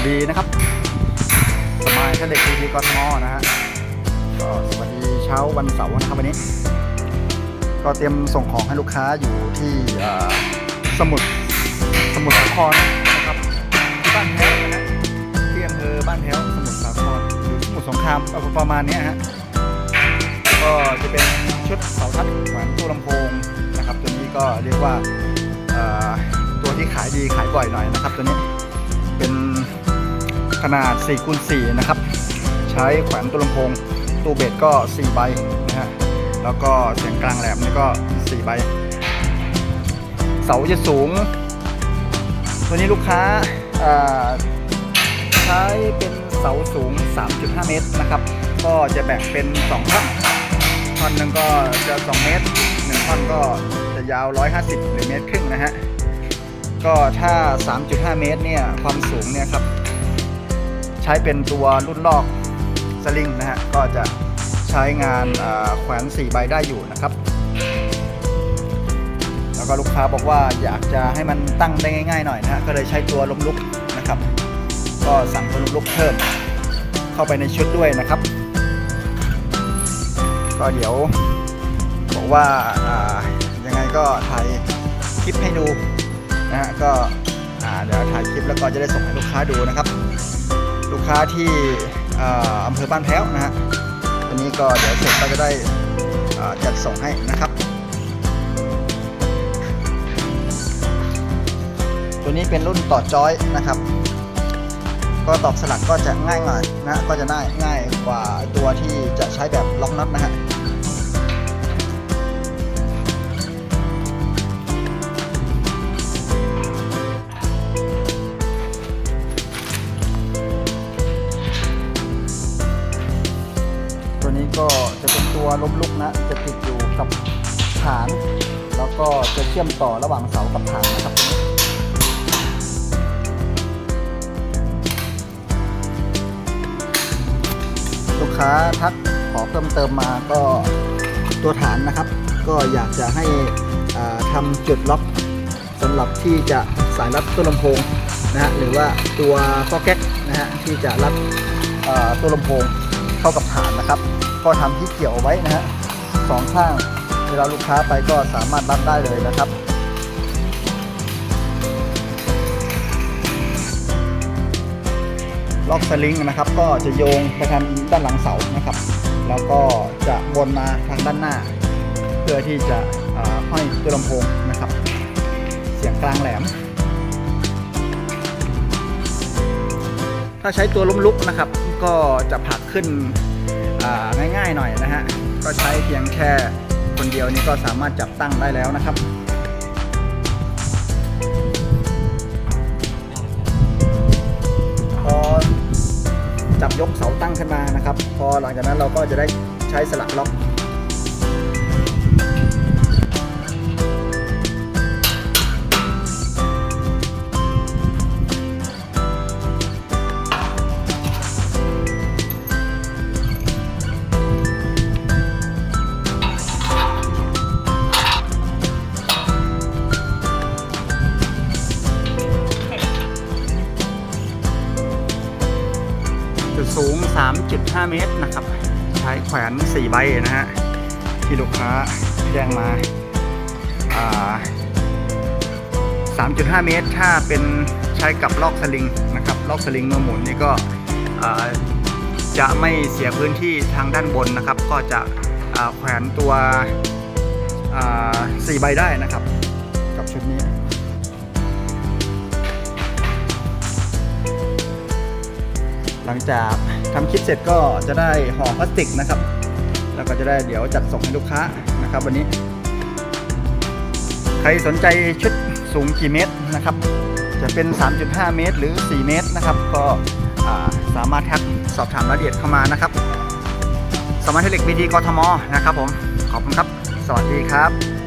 วัสดีนะครับ สมายท่านเด็กทีทีกทมนะฮะก็สวัสดีเช้าวันเสาร์นะครับวันนี้ ก็เตรียมส่งของให้ลูกค้าอยู่ที่สมุทรสมุทรสาครนะครับที่บ้านแพ้วนะฮะที่อำเภอบ้านแพ้วสมุทรสาครหรือสมุทรสงครามประมาณนี้ฮะก็จะเป็นชุดเสาทัดแขวนตู้ลำโพงนะครับ ตัวนี้ก็เรียกว่าตัวที่ขายดีขายบ่อยหน่อยนะครับ ตัวนี้เป็น ขนาด4คูณ4นะครับ ใช้แขวนตู้ลำโพงตู้เบสก็ 4 ใบนะฮะ แล้วก็เสียงกลางแหลมนี่ก็ 4 ใบ เสาจะสูง ตัวนี้ลูกค้าใช้เป็นเสาสูง 3.5 เมตรนะครับ ก็จะแบ่งเป็น 2 ท่อนท่อนหนึ่งก็จะ 2 เมตร1ท่อนก็จะยาว 150หรือเมตรครึ่งนะฮะ ก็ถ้า 3.5 เมตรเนี่ย ความสูงเนี่ยครับ ช้เป็นตัวรุ่นลอกสลิงนะฮะก็จะใช้งานแขวน4ใบได้อยู่นะครับ แล้วก็ลูกค้าบอกว่าอยากจะให้มันตั้งได้ง่ายๆหน่อยนะฮะก็เลยใช้ตัวล้มลุกนะครับ ก็สั่งตัวล้มลุกเพิ่มเข้าไปในชุดด้วยนะครับ ก็เดี๋ยวบอกว่ายังไงก็ถ่ายคลิปให้ดูนะฮะก็เดี๋ยวถ่ายคลิปแล้วก็จะได้ส่งให้ลูกค้าดูนะครับ ลูกค้าที่อ่าอำเภอบ้านแพ้วนะฮะวันนี้ก็เดี๋ยวเสร็จก็จะได้จัดส่งให้นะครับ ตัวนี้เป็นรุ่นต่อจอยนะครับ ก็ตอบสลักก็จะง่ายหน่อยนะก็จะง่ายง่ายกว่าตัวที่จะใช้แบบล็อกน็อตนะฮะ ล้มลุกนะ จะติดอยู่กับฐาน แล้วก็จะเชื่อมต่อระหว่างเสากับฐานนะครับลูกค้าทักขอเพิ่มเติมมาก็ตัวฐานนะครับ ก็อยากจะให้อ่าทำจุดล็อกสำหรับที่จะสายรัดตัวลำโพงนะฮะหรือว่าตัวข้อแก๊กนะฮะที่จะรัดตัวลำโพงเข้ากับฐานนะครับ ก็ทำที่เกี่ยวไว้นะฮะสองข้างเวลาลูกค้าไปก็สามารถรัดได้เลยนะครับล็อกสลิงนะครับก็จะโยงไปทางด้านหลังเสานะครับ แล้วก็จะวนมาทางด้านหน้า เพื่อที่จะห้อยตัวลำโพงนะครับ เสียงกลางแหลม ถ้าใช้ตัวล้มลุกนะครับ ก็จะผลักขึ้น ง่ายๆหน่อยนะฮะ ก็ใช้เพียงแค่คนเดียวนี้ก็สามารถจับตั้งได้แล้วนะครับพอจับยกเสาตั้งขึ้นมานะครับ พอหลังจากนั้นเราก็จะได้ใช้สลักล็อก จุดสูง 3.5 เมตรนะครับ ใช้แขวน4ใบนะฮะที่ลูกค้าแจ้งมา 3.5 เมตร ถ้าเป็นใช้กับลอกสลิงนะครับลอกสลิงเมื่อหมุนนี่ก็จะไม่เสียพื้นที่ทางด้านบนนะครับ ก็จะแขวนตัวอ่า4ใบได้นะครับ กับชุดนี้ หลังจากทำคลิปเสร็จก็จะได้ห่อพลาสติกนะครับ แล้วก็จะได้เดี๋ยวจัดส่งให้ลูกค้านะครับ วันนี้ ใครสนใจชุดสูงกี่เมตรนะครับ จะเป็น 3.5 เมตร หรือ 4 เมตรนะครับ ก็สามารถทักสอบถามรายละเอียดเข้ามานะครับ สมาร์ทเทเล็กบีดีกทมนะครับผม ขอบคุณครับ สวัสดีครับ